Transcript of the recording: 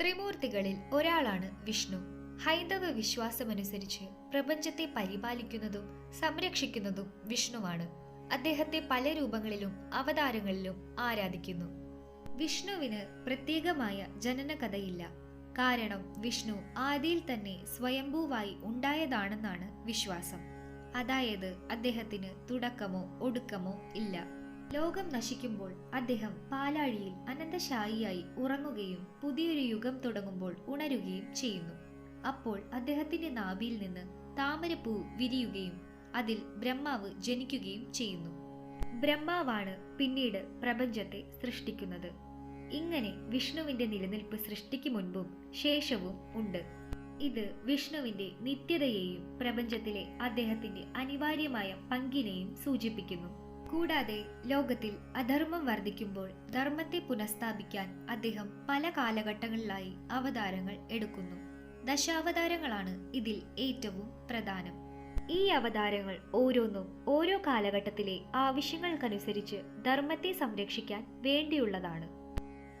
ത്രിമൂർത്തികളിൽ ഒരാളാണ് വിഷ്ണു. ഹൈന്ദവ വിശ്വാസമനുസരിച്ച് പ്രപഞ്ചത്തെ പരിപാലിക്കുന്നതും സംരക്ഷിക്കുന്നതും വിഷ്ണുവാണ്. അദ്ദേഹത്തെ പല രൂപങ്ങളിലും അവതാരങ്ങളിലും ആരാധിക്കുന്നു. വിഷ്ണുവിന് പ്രത്യേകമായ ജനനകഥയില്ല. കാരണം വിഷ്ണു ആദിയിൽ തന്നെ സ്വയംഭൂവായി ഉണ്ടായതാണെന്നാണ് വിശ്വാസം. അതായത് അദ്ദേഹത്തിന് തുടക്കമോ ഒടുക്കമോ ഇല്ല. ലോകം നശിക്കുമ്പോൾ അദ്ദേഹം പാലാഴിയിൽ അനന്തശായിയായി ഉറങ്ങുകയും പുതിയൊരു യുഗം തുടങ്ങുമ്പോൾ ഉണരുകയും ചെയ്യുന്നു. അപ്പോൾ അദ്ദേഹത്തിന്റെ നാഭിയിൽ നിന്ന് താമരപ്പൂ വിരിയുകയും അതിൽ ബ്രഹ്മാവ് ജനിക്കുകയും ചെയ്യുന്നു. ബ്രഹ്മാവാണ് പിന്നീട് പ്രപഞ്ചത്തെ സൃഷ്ടിക്കുന്നത്. ഇങ്ങനെ വിഷ്ണുവിന്റെ നിലനിൽപ്പ് സൃഷ്ടിക്ക് മുൻപും ശേഷവും ഉണ്ട്. ഇത് വിഷ്ണുവിന്റെ നിത്യതയെയും പ്രപഞ്ചത്തിലെ അദ്ദേഹത്തിന്റെ അനിവാര്യമായ പങ്കിനെയും സൂചിപ്പിക്കുന്നു. കൂടാതെ ലോകത്തിൽ അധർമ്മം വർദ്ധിക്കുമ്പോൾ ധർമ്മത്തെ പുനഃസ്ഥാപിക്കാൻ അദ്ദേഹം പല കാലഘട്ടങ്ങളിലായി അവതാരങ്ങൾ എടുക്കുന്നു. ദശാവതാരങ്ങളാണ് ഇതിൽ ഏറ്റവും പ്രധാനം. ഈ അവതാരങ്ങൾ ഓരോന്നും ഓരോ കാലഘട്ടത്തിലെ ആവശ്യങ്ങൾക്കനുസരിച്ച് ധർമ്മത്തെ സംരക്ഷിക്കാൻ വേണ്ടിയുള്ളതാണ്.